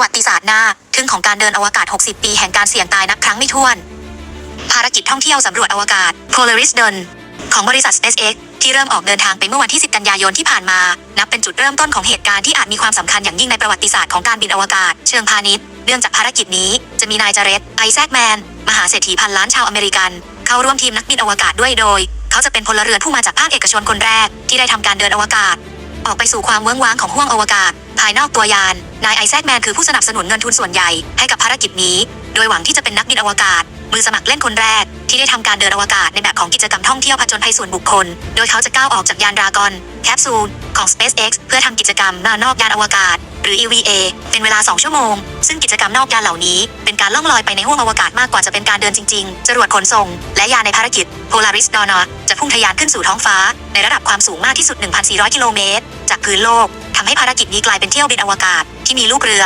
ประวัติศาสตร์หน้า ทึ่งของการเดินอวกาศ 60 ปีแห่งการเสี่ยงตายนับครั้งไม่ถ้วน ภารกิจท่องเที่ยวสำรวจอวกาศ Polaris Dawn ของบริษัท SpaceX ที่เริ่มออกเดินทางไปเมื่อวันที่ 10 กันยายนที่ผ่านมา นับเป็นจุดเริ่มต้นของเหตุการณ์ที่อาจมีความสำคัญอย่างยิ่งในประวัติศาสตร์ของการบินอวกาศ เชิงพาณิชย์ เนื่องจากภารกิจนี้จะมีนายจาเรตไอแซคแมน มหาเศรษฐีพันล้านชาวอเมริกัน เข้าร่วมทีมนักบินอวกาศด้วยโดย เขาจะเป็นพลเรือนผู้มาจากภาคเอกชนคนแรก ที่ได้ทำการเดินอวกาศ ออกไปสู่ความเวิ้งว้างของห้วงอวกาศ ภายนอกตัวยาน นายไอแซคแมนคือผู้สนับสนุนเงินทุนส่วนใหญ่ให้กับภารกิจนี้ โดยหวังที่จะเป็นนักบินอวกาศ มือสมัครเล่นคนแรก ที่ได้ทำการเดินอวกาศในแบบของกิจกรรมท่องเที่ยวผจญภัยส่วนบุคคล โดยเขาจะก้าวออกจากยานดรากอนแคปซูลของ SpaceX เพื่อทำกิจกรรมนอกยานอวกาศ หรือ EVA เป็นเวลา 2 ชั่วโมง ซึ่งกิจกรรมนอกยานเหล่านี้ เป็นการล่องลอยไปในห้วงอวกาศมากกว่าจะเป็นการเดินจริง ๆ จรวดขนส่ง และยานในภารกิจ Polaris Dawn จะ พุ่งทะยานขึ้นสู่ท้องฟ้า ในระดับความสูงมากที่สุด 1,400 กิโลเมตร จากพื้นโลกทำให้ภารกิจนี้กลายเป็นเที่ยวบินอวกาศที่มีลูกเรือ